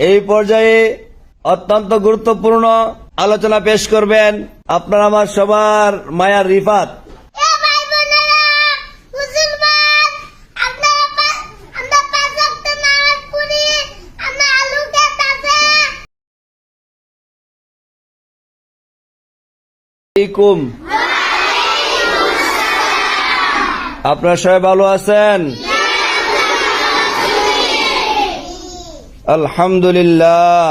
এই পর্যায়ে অত্যন্ত গুরুত্বপূর্ণ আলোচনা পেশ করবেন আপনার আমার সবার মায়ার রিফাত। আপনারা সবাই ভালো আছেন? আলহামদুলিল্লাহ।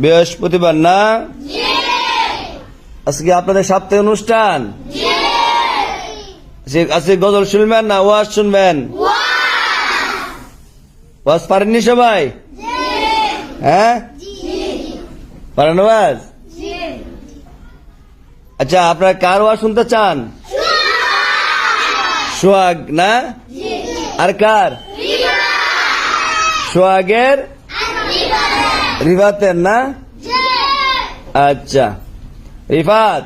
বৃহস্পতিবার, না? আজকে আপনাদের সাপ্তাহিক অনুষ্ঠান? আজকে গজল শুনবেন না ওয়াজ শুনবেন? ওয়াজ পারেননি সবাই? হ্যাঁ? পারেন ওয়াজ? আচ্ছা আপনারা কার ওয়াজ শুনতে চান? সোহাগ, না? আর কার? সোহাগের? রিফাতের, না? আচ্ছা। রিফাত?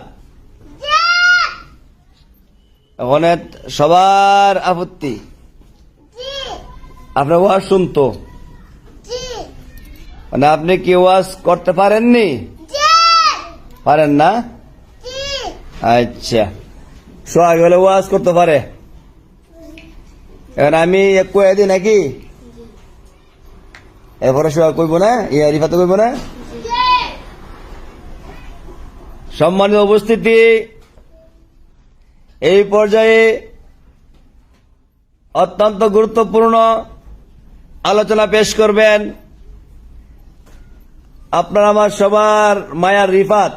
ওখানে সবার আপত্তি। আপনার ওয়াজ শুনতো। মানে আপনি কি ওয়াজ করতে পারেননি? পারেন না? আচ্ছা। সোহাগ হলে ওয়াজ করতে পারে। এখন আমি এক কয়ে দিই নাকি? এরপরে সোহাগ কইব না? ইয়া রিফাতে কইব না? সম্মানিত উপস্থিতি এই পর্যায়ে অত্যন্ত গুরুত্বপূর্ণ আলোচনা পেশ করবেন আপনার আমার সবার মায়ার রিফাত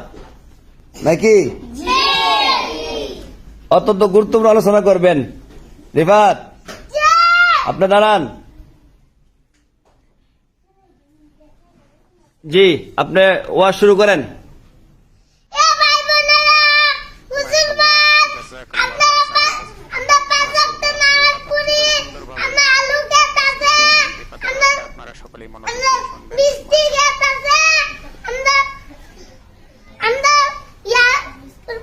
নাকি? অত্যন্ত গুরুত্বপূর্ণ আলোচনা করবেন রিফাত আপনি দাঁড়ান। জি আপনি ওয়াজ শুরু করেন এ ভাই বোনেরা মুসলমান আপনারা পা- আমরা পাঁচ ওয়াক্ত নামাজ পড়ি আমরা আলু খেতাছে আমরা আপনারা সকলেই মনোযোগ আমরা দিয়ে শুনবেন মিষ্টি খেতাছে আমরা আমরা ইয়া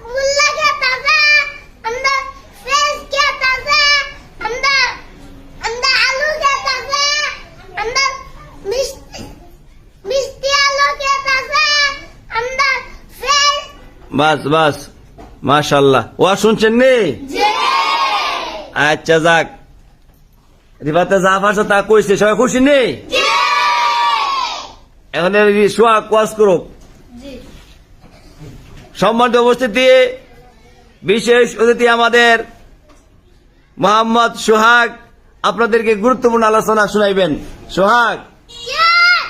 মুল্লা খেতাছে আমরা ফ্রেশ খেতাছে আমরা আমরা আলু খেতাছে আমরা মিষ্টি মিষ্টি আলু খেতাছে আমরা ফ্রেশ বাস বাস। মাশাল্লাহ। ওয়াজ শুনছেন নি? আচ্ছা যাক। রিফাতে যা পারছে তা কইছে সবাই খুশি নেই এখন সোহাগ ওয়াজ করুক। সম্মানিত উপস্থিতি বিশেষ অতিথি আমাদের মোহাম্মদ সোহাগ। আপনাদেরকে গুরুত্বপূর্ণ আলোচনা শুনাইবেন। সোহাগ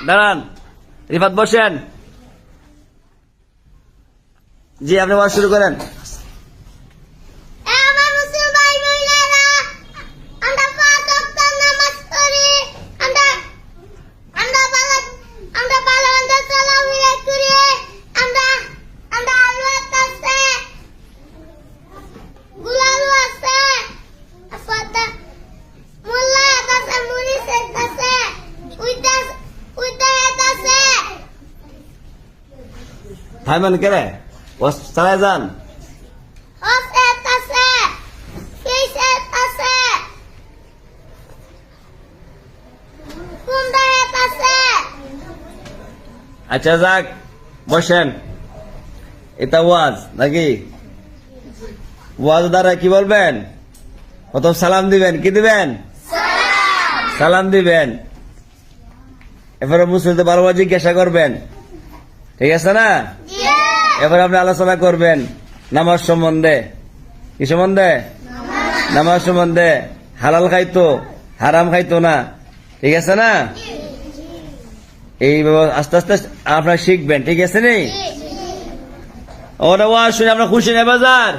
দাঁড়ান। রিফাত বসেন। জি আপনি ওয়াজ শুরু করেন। ভাই বোনেরা আমরা চালায় যান আচ্ছা যাক বসেন। এটা ওয়াজ নাকি? ওয়াজ দ্বারা কি বলবেন? প্রথম সালাম দিবেন কি দিবেন? সালাম। দিবেন। এরপরে মুসলিমদের বারো বার জিজ্ঞাসা করবেন। ঠিক আছে না? এবার আপনি আলোচনা করবেন নামাজ সম্বন্ধে। কি সম্বন্ধে? নামাজ সম্বন্ধে। হালাল খাইতো হারাম খাইতো না। ঠিক আছে না? এইভাবে আস্তে আস্তে আপনারা শিখবেন ঠিক আছে নি? ওটা ওয়াজ শুনে আপনার খুশি নেই বাজার?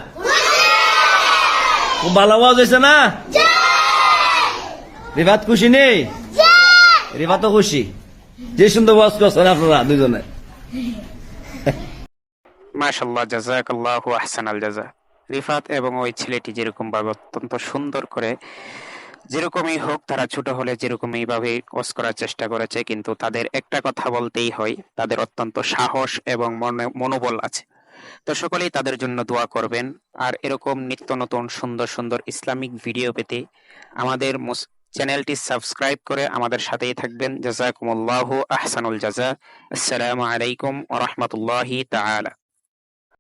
খুব ভালো ওয়াজ হয়েছে না? রিফাত খুশি নেই রিফাতও খুশি। যে সুন্দর ওয়াজ করছেন আপনারা দুজনে। মাশাল্লাহ জাজাকাল্লাহু আহসানাল জাজা রিফাত এবং ওই ছেলেটি যেরকম ভাবে অত্যন্ত সুন্দর করে যেরকমই হোক তারা ছোট হলে যেরকমই ভাবে ওয়াজ করার চেষ্টা করেছে, কিন্তু তাদের একটা কথা বলতেই হয়, তাদের অত্যন্ত সাহস এবং মনে- মনোবল আছে। তো সকলেই তাদের জন্য দোয়া করবেন। আর এরকম নিত্য নতুন সুন্দর সুন্দর ইসলামিক ভিডিও পেতে আমাদের চ্যানেলটি সাবস্ক্রাইব করে আমাদের সাথেই থাকবেন। জাজাকুমুল্লাহু আহসানুল জাজা আসসালামু আলাইকুম ওয়া রাহমাতুল্লাহি তাআলা।